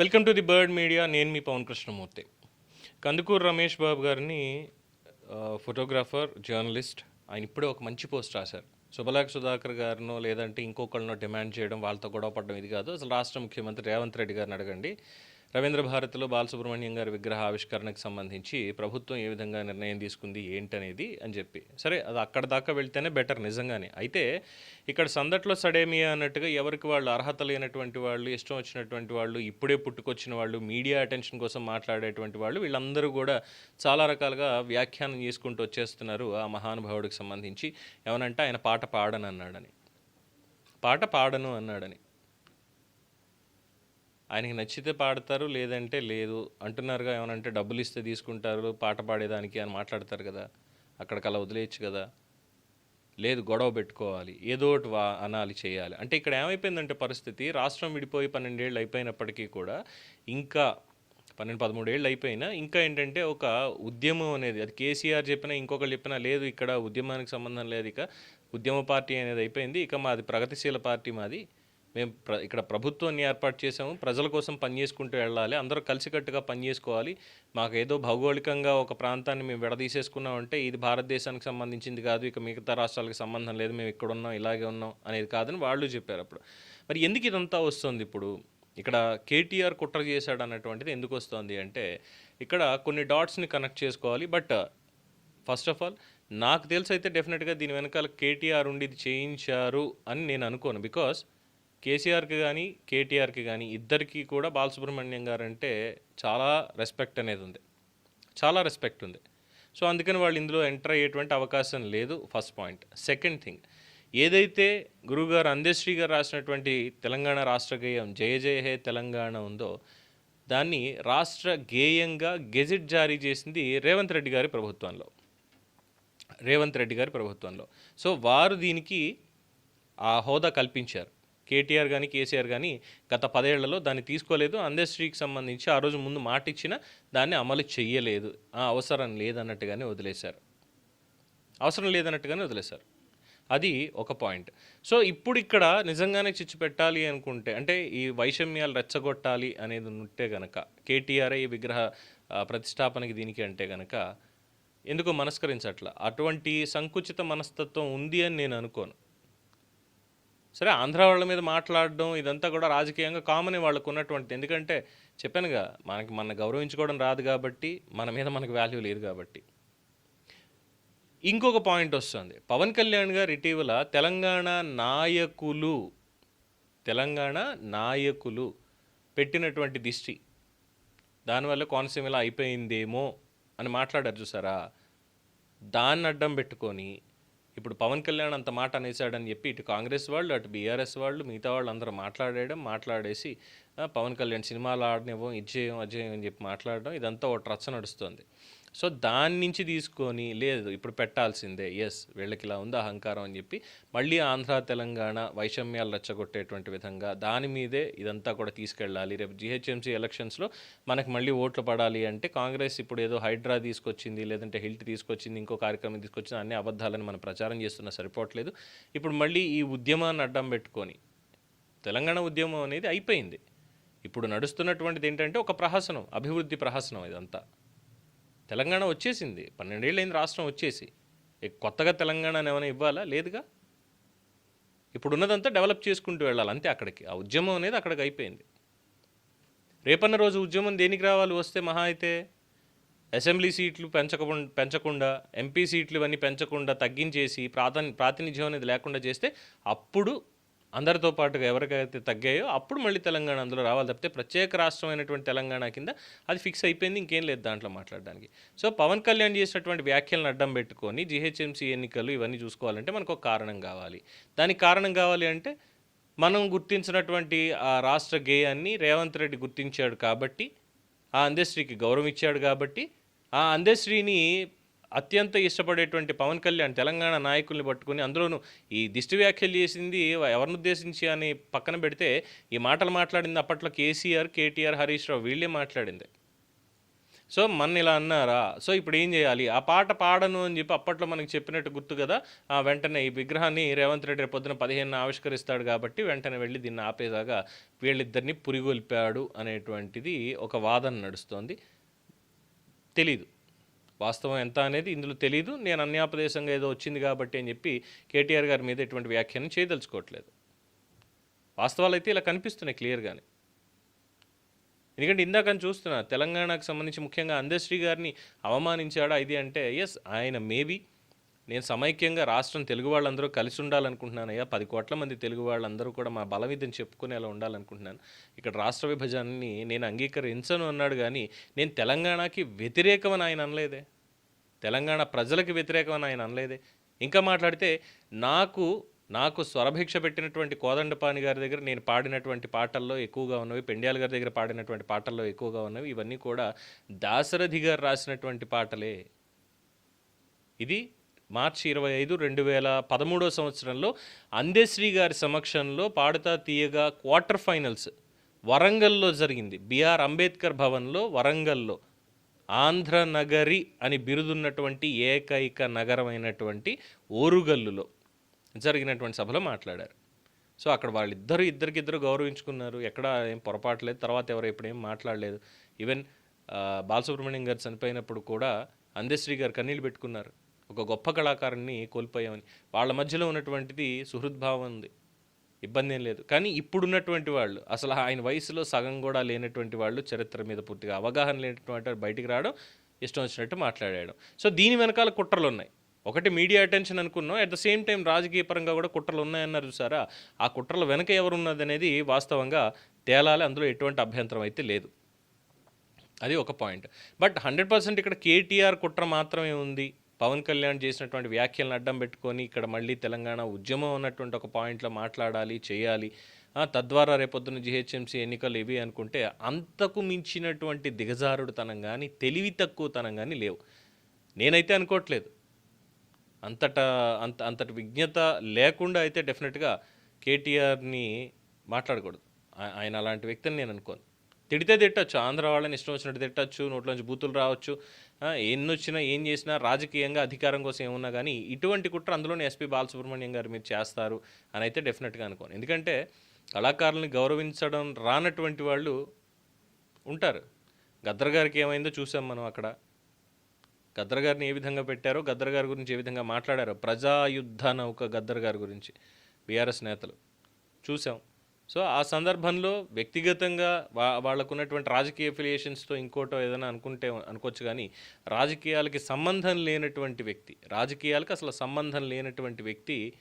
Welcome to the bird media. నేను మీ పవన్ కృష్ణమూర్తి. కందుకూరు రమేష్ బాబు గారిని ఫోటోగ్రాఫర్ జర్నలిస్ట్ ఆయన ఇప్పుడే ఒక మంచి పోస్ట్ రాశారు. సుబలాక్ సుధాకర్ గారినో లేదంటే ఇంకొకళ్ళనో డిమాండ్ చేయడం వాళ్ళతో గొడవ పడడం ఇది కాదు. అసలు రాష్ట్ర ముఖ్యమంత్రి రేవంత్ రెడ్డి గారిని అడగండి. రవీంద్ర భారతిలో బాలసుబ్రహ్మణ్యం గారి విగ్రహ ఆవిష్కరణకు సంబంధించి ప్రభుత్వం ఏ విధంగా నిర్ణయం తీసుకుంది ఏంటనేది అని చెప్పి. సరే అది అక్కడ దాకా వెళ్తేనే బెటర్ నిజంగానే. అయితే ఇక్కడ సందట్లో సడేమియా అన్నట్టుగా ఎవరికి వాళ్ళు అర్హత లేనటువంటి వాళ్ళు ఇష్టం వచ్చినటువంటి వాళ్ళు ఇప్పుడే పుట్టుకొచ్చిన వాళ్ళు మీడియా అటెన్షన్ కోసం మాట్లాడేటువంటి వాళ్ళు వీళ్ళందరూ కూడా చాలా రకాలుగా వ్యాఖ్యానం చేసుకుంటూ వచ్చేస్తున్నారు ఆ మహానుభావుడికి సంబంధించి. ఏమనంటే ఆయన పాట పాడను అన్నాడని పాట పాడను అన్నాడని. ఆయనకి నచ్చితే పాడతారు లేదంటే లేదు. అంటున్నారుగా ఏమనంటే డబ్బులు ఇస్తే తీసుకుంటారు పాట పాడేదానికి అని మాట్లాడతారు కదా. అక్కడికి అలా వదిలేయచ్చు కదా. లేదు గొడవ పెట్టుకోవాలి. ఏదో ఒకటి వా అనాలి చేయాలి. అంటే ఇక్కడ ఏమైపోయిందంటే పరిస్థితి రాష్ట్రం విడిపోయి పన్నెండేళ్ళు అయిపోయినప్పటికీ కూడా ఇంకా పన్నెండు పదమూడేళ్ళు అయిపోయినా ఇంకా ఏంటంటే ఒక ఉద్యమం అనేది అది కేసీఆర్ చెప్పినా ఇంకొకరు చెప్పినా లేదు ఇక్కడ ఉద్యమానికి సంబంధం లేదు ఇక ఉద్యమ పార్టీ అనేది అయిపోయింది ఇక మాది ప్రగతిశీల పార్టీ మాది. మేము ప్ర ఇక్కడ ప్రభుత్వాన్ని ఏర్పాటు చేసాము ప్రజల కోసం పనిచేసుకుంటూ వెళ్ళాలి. అందరూ కలిసికట్టుగా పనిచేసుకోవాలి మాకు ఏదో భౌగోళికంగా ఒక ప్రాంతాన్ని మేము విడదీసేసుకున్నామంటే ఇది భారతదేశానికి సంబంధించింది కాదు. ఇక మిగతా రాష్ట్రాలకు సంబంధం లేదు. మేము ఇక్కడ ఉన్నాం ఇలాగే ఉన్నాం అనేది కాదని వాళ్ళు చెప్పారు అప్పుడు. మరి ఎందుకు ఇదంతా వస్తుంది ఇప్పుడు? ఇక్కడ కేటీఆర్ కుట్ర చేశాడు అన్నటువంటిది ఎందుకు వస్తుంది అంటే ఇక్కడ కొన్ని డాట్స్ని కనెక్ట్ చేసుకోవాలి. బట్ ఫస్ట్ ఆఫ్ ఆల్ నాకు తెలిసి అయితే డెఫినెట్గా దీని వెనకాల కేటీఆర్ ఉండి ఇది చేయించారు అని నేను అనుకోను. బికాస్ కేసీఆర్కి కానీ కేటీఆర్కి కానీ ఇద్దరికి కూడా బాలసుబ్రహ్మణ్యం గారు అంటే చాలా రెస్పెక్ట్ అనేది ఉంది. చాలా రెస్పెక్ట్ ఉంది. సో అందుకని వాళ్ళు ఇందులో ఎంటర్ అయ్యేటువంటి అవకాశం లేదు ఫస్ట్ పాయింట్. సెకండ్ థింగ్ ఏదైతే గురుగారు అందశ్రీ గారు రాసినటువంటి తెలంగాణ రాష్ట్ర గేయం జయ జయ హే తెలంగాణ ఉందో దాన్ని రాష్ట్ర గేయంగా గెజిట్ జారీ చేసింది రేవంత్ రెడ్డి గారి ప్రభుత్వంలో. రేవంత్ రెడ్డి గారి ప్రభుత్వంలో. సో వారు దీనికి ఆ హోదా కల్పించారు. కేటీఆర్ కానీ కేసీఆర్ కానీ గత పదేళ్ళలో దాన్ని తీసుకోలేదు. అందశ్రీకి సంబంధించి ఆ రోజు ముందు మాట ఇచ్చిన దాన్ని అమలు చేయలేదు ఆ అవసరం లేదన్నట్టుగానే వదిలేశారు. అవసరం లేదన్నట్టుగానే వదిలేశారు. అది ఒక పాయింట్. సో ఇప్పుడు ఇక్కడ నిజంగానే చిచ్చు పెట్టాలి అనుకుంటే అంటే ఈ వైషమ్యాలు రెచ్చగొట్టాలి అనేది ఉంటే గనక కేటీఆర్ ఈ విగ్రహ ప్రతిష్టాపనకి దీనికి అంటే గనక ఎందుకో మనస్కరించట్ల. అటువంటి సంకుచిత మనస్తత్వం ఉంది అని నేను అనుకోను. సరే ఆంధ్ర వాళ్ళ మీద మాట్లాడడం ఇదంతా కూడా రాజకీయంగా కామన్ వాళ్ళకు ఉన్నటువంటిది. ఎందుకంటే చెప్పానుగా మనకి మన గౌరవించుకోవడం రాదు కాబట్టి మన మీద మనకు వాల్యూ లేదు కాబట్టి. ఇంకొక పాయింట్ వస్తుంది. పవన్ కళ్యాణ్ గారు ఇటీవల తెలంగాణ నాయకులు తెలంగాణ నాయకులు పెట్టినటువంటి దిష్టి. దానివల్ల కోనసీమ ఇలా అయిపోయిందేమో అని మాట్లాడారు చూసారా? దాన్ని అడ్డం పెట్టుకొని ఇప్పుడు పవన్ కళ్యాణ్ అంత మాట అనేసాడని చెప్పి ఇటు కాంగ్రెస్ వాళ్ళు అటు బీఆర్ఎస్ వాళ్ళు మిగతా వాళ్ళు అందరూ మాట్లాడేయడం మాట్లాడేసి పవన్ కళ్యాణ్ సినిమాలు ఆడనివ్వం ఇచ్చేయం అజేయం అని చెప్పి మాట్లాడడం ఇదంతా ఒక ట్రచ్చ నడుస్తుంది. సో దాని నుంచి తీసుకొని లేదు ఇప్పుడు పెట్టాల్సిందే ఎస్ వీళ్ళకి ఇలా ఉంది అహంకారం అని చెప్పి మళ్ళీ ఆంధ్ర తెలంగాణ వైషమ్యాలు రెచ్చగొట్టేటువంటి విధంగా దాని మీదే ఇదంతా కూడా తీసుకెళ్ళాలి. రేపు జిహెచ్ఎంసీ ఎలక్షన్స్లో మనకి మళ్ళీ ఓట్లు పడాలి అంటే కాంగ్రెస్ ఇప్పుడు ఏదో హైడ్రా తీసుకొచ్చింది లేదంటే హిల్ట్ తీసుకొచ్చింది ఇంకో కార్యక్రమం తీసుకొచ్చింది అన్ని అబద్ధాలని మనం ప్రచారం చేస్తున్నా సరిపోవట్లేదు. ఇప్పుడు మళ్ళీ ఈ ఉద్యమాన్ని అడ్డం పెట్టుకొని తెలంగాణ ఉద్యమం అనేది అయిపోయింది. ఇప్పుడు నడుస్తున్నటువంటిది ఏంటంటే ఒక ప్రహసనం అభివృద్ధి ప్రహసనం ఇదంతా. తెలంగాణ వచ్చేసింది. పన్నెండేళ్ళైంది రాష్ట్రం వచ్చేసి. కొత్తగా తెలంగాణ ఏమైనా ఇవ్వాలా? లేదుగా? ఇప్పుడు ఉన్నదంతా డెవలప్ చేసుకుంటూ వెళ్ళాలి. అంతే అక్కడికి. ఆ ఉద్యమం అనేది అక్కడికి అయిపోయింది. రేపన్న రోజు ఉద్యమం దేనికి రావాలి? వస్తే మహా అయితే అసెంబ్లీ సీట్లు పెంచకుండా పెంచకుండా ఎంపీ సీట్లు ఇవన్నీ పెంచకుండా తగ్గించేసి ప్రాధాన్య ప్రాతినిధ్యం అనేది లేకుండా చేస్తే అప్పుడు అందరితో పాటుగా ఎవరికైతే తగ్గాయో అప్పుడు మళ్ళీ తెలంగాణ అందులో రావాలి తప్పితే ప్రత్యేక రాష్ట్రమైనటువంటి తెలంగాణ కింద అది ఫిక్స్ అయిపోయింది ఇంకేం లేదు దాంట్లో మాట్లాడడానికి. సో పవన్ కళ్యాణ్ చేసినటువంటి వ్యాఖ్యలను అడ్డం పెట్టుకొని జిహెచ్ఎంసీ ఎన్నికలు ఇవన్నీ చూసుకోవాలంటే మనకు ఒక కారణం కావాలి. దానికి కారణం కావాలి అంటే మనం గుర్తించినటువంటి ఆ రాష్ట్ర గేయాన్ని రేవంత్ రెడ్డి గుర్తించాడు కాబట్టి ఆ అందశ్రీకి గౌరవం ఇచ్చాడు కాబట్టి ఆ అందశ్రీని అత్యంత ఇష్టపడేటువంటి పవన్ కళ్యాణ్ తెలంగాణ నాయకుల్ని పట్టుకుని అందులోనూ ఈ దిష్టి వ్యాఖ్యలు చేసింది ఎవరిని ఉద్దేశించి అని పక్కన పెడితే ఈ మాటలు మాట్లాడింది అప్పట్లో కేసీఆర్ కేటీఆర్ హరీష్ రావు వీళ్ళే మాట్లాడింది. సో మన ఇలా అన్నారా? సో ఇప్పుడు ఏం చేయాలి? ఆ పాట పాడను అని చెప్పి అప్పట్లో మనకి చెప్పినట్టు గుర్తు కదా? ఆ వెంటనే ఈ విగ్రహాన్ని రేవంత్ రెడ్డి రేపు పొద్దున పదిహేను ఆవిష్కరిస్తాడు కాబట్టి వెంటనే వెళ్ళి దీన్ని ఆపేదాగా వీళ్ళిద్దరిని పురిగొల్పాడు అనేటువంటిది ఒక వాదన నడుస్తోంది. తెలీదు. వాస్తవం ఎంత అనేది ఇందులో తెలియదు నేను అన్యాపదేశంగా ఏదో వచ్చింది కాబట్టి అని చెప్పి కేటీఆర్ గారి మీద ఎటువంటి వ్యాఖ్యానం చేయదలుచుకోవట్లేదు. వాస్తవాలు అయితే ఇలా కనిపిస్తున్నాయి క్లియర్గానే. ఎందుకంటే ఇందాక చూస్తున్నా తెలంగాణకు సంబంధించి ముఖ్యంగా అందశ్రీ గారిని అవమానించాడా ఇది అంటే ఎస్ ఆయన మేబీ నేను సమైక్యంగా రాష్ట్రం తెలుగు వాళ్ళందరూ కలిసి ఉండాలనుకుంటున్నాను అయ్యా పది కోట్ల మంది తెలుగు వాళ్ళందరూ కూడా మా బలం చెప్పుకునేలా ఉండాలనుకుంటున్నాను. ఇక్కడ రాష్ట్ర విభజనని నేను అంగీకరించను అన్నాడు కానీ నేను తెలంగాణకి వ్యతిరేకమని ఆయన అనలేదే. తెలంగాణ ప్రజలకు వ్యతిరేకమని ఆయన అనలేదే. ఇంకా మాట్లాడితే నాకు నాకు స్వరభిక్ష పెట్టినటువంటి కోదండపాణి గారి దగ్గర నేను పాడినటువంటి పాటల్లో ఎక్కువగా ఉన్నవి పెండ్యాల గారి దగ్గర పాడినటువంటి పాటల్లో ఎక్కువగా ఉన్నవి ఇవన్నీ కూడా దాశరథి గారు రాసినటువంటి పాటలే. ఇది మార్చి ఇరవై ఐదు రెండు వేల పదమూడో సంవత్సరంలో అందేశ్రీ గారి సమక్షంలో పాడుతా తీయగా క్వార్టర్ ఫైనల్స్ వరంగల్లో జరిగింది. బిఆర్ అంబేద్కర్ భవన్లో వరంగల్లో ఆంధ్ర నగరి అని బిరుదున్నటువంటి ఏకైక నగరమైనటువంటి ఓరుగల్లులో జరిగినటువంటి సభలో మాట్లాడారు. సో అక్కడ వాళ్ళిద్దరు ఇద్దరికిద్దరు గౌరవించుకున్నారు. ఎక్కడ ఏం పొరపాటు లేదు. తర్వాత ఎవరు ఎప్పుడేం మాట్లాడలేదు. ఈవెన్ బాలసుబ్రహ్మణ్యం గారు చనిపోయినప్పుడు కూడా అందశ్రీ గారు కన్నీళ్ళు పెట్టుకున్నారు. ఒక గొప్ప కళాకారుని కోల్పోయామని. వాళ్ళ మధ్యలో ఉన్నటువంటిది సుహృద్భావం ఉంది. ఇబ్బంది ఏం లేదు. కానీ ఇప్పుడున్నటువంటి వాళ్ళు అసలు ఆయన వయసులో సగం కూడా లేనటువంటి వాళ్ళు చరిత్ర మీద పూర్తిగా అవగాహన లేనటువంటి బయటికి రావడం ఇష్టం వచ్చినట్టు మాట్లాడడం సో దీని వెనకాల కుట్రలు ఉన్నాయి. ఒకటి మీడియా అటెన్షన్ అనుకున్నాం. అట్ ద సేమ్ టైం రాజకీయ పరంగా కూడా కుట్రలు ఉన్నాయన్నారు చూసారా? ఆ కుట్రల వెనక ఎవరు ఉన్నదనేది వాస్తవంగా తేలాలి. అందులో ఎటువంటి అభ్యంతరం అయితే లేదు. అది ఒక పాయింట్. బట్ హండ్రెడ్ పర్సెంట్ ఇక్కడ కేటీఆర్ కుట్ర మాత్రమే ఉంది. పవన్ కళ్యాణ్ చేసినటువంటి వ్యాఖ్యలను అడ్డం పెట్టుకొని ఇక్కడ మళ్ళీ తెలంగాణ ఉద్యమం అన్నటువంటి ఒక పాయింట్లో మాట్లాడాలి చేయాలి. తద్వారా రేపొద్దున జిహెచ్ఎంసీ ఎన్నికలు ఇవి అనుకుంటే అంతకు మించినటువంటి దిగజారుడుతనం కానీ తెలివి తక్కువతనం కానీ లేవు. నేనైతే అనుకోవట్లేదు. అంతటా అంత అంతటి విజ్ఞత లేకుండా అయితే డెఫినెట్గా కేటీఆర్ని మాట్లాడకూడదు. ఆయన అలాంటి వ్యక్తిని నేను అనుకోను. తిడితే తిట్టచ్చు ఆంధ్ర వాళ్ళని ఇష్టం వచ్చినట్టు తిట్టచ్చు నోట్లోంచి బూతులు రావచ్చు. ఎన్ని వచ్చినా ఏం చేసినా రాజకీయంగా అధికారం కోసం ఏమున్నా కానీ ఇటువంటి కుట్ర అందులోనే ఎస్పీ బాలసుబ్రహ్మణ్యం గారు మీరు చేస్తారు అని అయితే డెఫినెట్గా అనుకోను. ఎందుకంటే కళాకారుల్ని గౌరవించడం రానటువంటి వాళ్ళు ఉంటారు. గద్దర్ గారికి ఏమైందో చూసాం మనం అక్కడ. గద్దర్ గారిని ఏ విధంగా పెట్టారో గద్దర్ గారి గురించి ఏ విధంగా మాట్లాడారో ప్రజాయుద్ధ నౌక గద్దర్ గారి గురించి బీఆర్ఎస్ నేతలు చూసాం. సో ఆ సందర్భంలో వ్యక్తిగతంగా వా వాళ్ళకు ఉన్నటువంటి రాజకీయ అఫిలియేషన్స్తో ఇంకోటో ఏదైనా అనుకుంటే అనుకోవచ్చు కానీ రాజకీయాలకి సంబంధం లేనటువంటి వ్యక్తి రాజకీయాలకు అసలు సంబంధం లేనటువంటి వ్యక్తి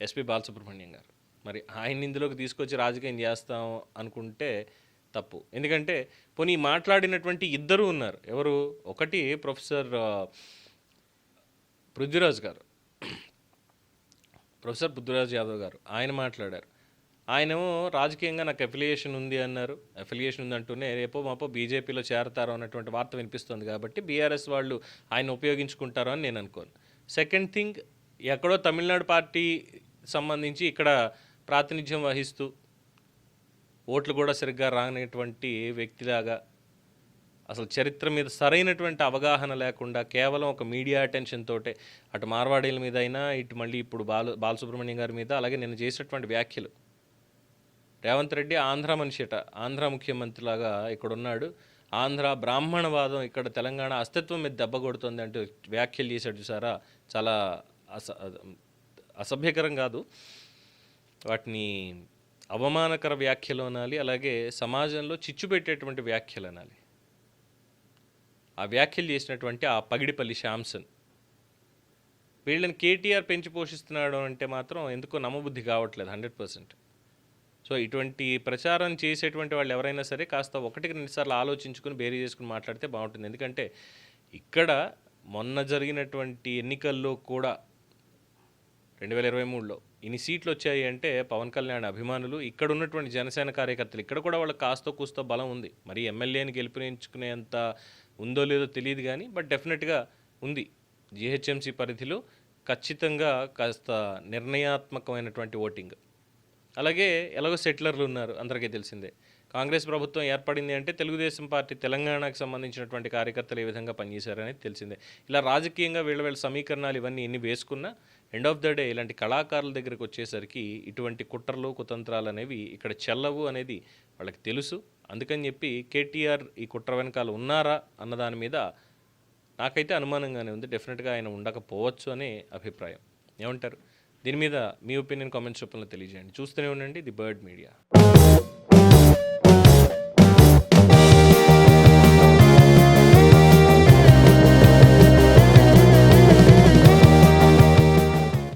ఎస్పి బాలసుబ్రహ్మణ్యం గారు. మరి ఆయన ఇందులోకి తీసుకొచ్చి రాజకీయం చేస్తాం అనుకుంటే తప్పు. ఎందుకంటే పోనీ మాట్లాడినటువంటి ఇద్దరు ఉన్నారు. ఎవరు? ఒకటి ప్రొఫెసర్ పృథ్వీరాజ్ గారు. ప్రొఫెసర్ పృథ్వీరాజ్ యాదవ్ గారు. ఆయన మాట్లాడారు. ఆయనేమో రాజకీయంగా నాకు అఫిలియేషన్ ఉంది అన్నారు. అఫిలియేషన్ ఉంది అంటూనే రేపో మాపో బీజేపీలో చేరతారు అన్నటువంటి వార్త వినిపిస్తుంది కాబట్టి బీఆర్ఎస్ వాళ్ళు ఆయన ఉపయోగించుకుంటారు అని నేను అనుకోను. సెకండ్ థింగ్ ఎక్కడో తమిళనాడు పార్టీ సంబంధించి ఇక్కడ ప్రాతినిధ్యం వహిస్తూ ఓట్లు కూడా సరిగ్గా రానటువంటి వ్యక్తిలాగా అసలు చరిత్ర మీద సరైనటువంటి అవగాహన లేకుండా కేవలం ఒక మీడియా అటెన్షన్ తోటే అటు మార్వాడీల మీద అయినా ఇటు మళ్ళీ ఇప్పుడు బాలు బాలసుబ్రహ్మణ్యం గారి మీద అలాగే నేను చేసినటువంటి వ్యాఖ్యలు రేవంత్ రెడ్డి ఆంధ్ర మనిషి అట. ఆంధ్ర ముఖ్యమంత్రిలాగా ఇక్కడ ఉన్నాడు ఆంధ్ర బ్రాహ్మణవాదం ఇక్కడ తెలంగాణ అస్తిత్వం మీద దెబ్బ కొడుతుంది అంటూ వ్యాఖ్యలు చేశాడు చూసారా? చాలా అస అసభ్యకరం కాదు. వాటిని అవమానకర వ్యాఖ్యలు అనాలి. అలాగే సమాజంలో చిచ్చు పెట్టేటువంటి వ్యాఖ్యలు అనాలి. ఆ వ్యాఖ్యలు చేసినటువంటి ఆ పగిడిపల్లి శాంసన్ వీళ్ళని కేటీఆర్ పెంచి పోషిస్తున్నాడు అంటే మాత్రం ఎందుకో నమ్మబుద్ధి కావట్లేదు హండ్రెడ్ పర్సెంట్. సో ఇటువంటి ప్రచారం చేసేటువంటి వాళ్ళు ఎవరైనా సరే కాస్త ఒకటికి రెండుసార్లు ఆలోచించుకుని బేరీ చేసుకుని మాట్లాడితే బాగుంటుంది. ఎందుకంటే ఇక్కడ మొన్న జరిగినటువంటి ఎన్నికల్లో కూడా రెండు వేల ఇరవై మూడులో ఇన్ని సీట్లు వచ్చాయి అంటే పవన్ కళ్యాణ్ అభిమానులు ఇక్కడ ఉన్నటువంటి జనసేన కార్యకర్తలు ఇక్కడ కూడా వాళ్ళకి కాస్తో కూస్తో బలం ఉంది. మరి ఎమ్మెల్యేని గెలిపించుకునేంత ఉందో లేదో తెలియదు కానీ బట్ డెఫినెట్గా ఉంది. జిహెచ్ఎంసీ పరిధిలో ఖచ్చితంగా కాస్త నిర్ణయాత్మకమైనటువంటి ఓటింగ్. అలాగే ఎలాగో సెటిలర్లు ఉన్నారు అందరికీ తెలిసిందే. కాంగ్రెస్ ప్రభుత్వం ఏర్పడింది అంటే తెలుగుదేశం పార్టీ తెలంగాణకు సంబంధించినటువంటి కార్యకర్తలు ఏ విధంగా పనిచేశారనేది తెలిసిందే. ఇలా రాజకీయంగా వీళ్ళ వీళ్ళ సమీకరణాలు ఇవన్నీ ఎన్ని వేసుకున్నా ఎండ్ ఆఫ్ ద డే ఇలాంటి కళాకారుల దగ్గరికి వచ్చేసరికి ఇటువంటి కుట్రలు కుతంత్రాలు అనేవి ఇక్కడ చెల్లవు అనేది వాళ్ళకి తెలుసు. అందుకని చెప్పి కేటీఆర్ ఈ కుట్ర వెనకాల ఉన్నారా అన్న దాని మీద నాకైతే అనుమానంగానే ఉంది. డెఫినెట్గా ఆయన ఉండకపోవచ్చు అనే అభిప్రాయం. ఏమంటారు? దీని మీద మీ ఒపీనియన్ కామెంట్స్ రూపంలో తెలియజేయండి. చూస్తూనే ఉండండి. The bird media.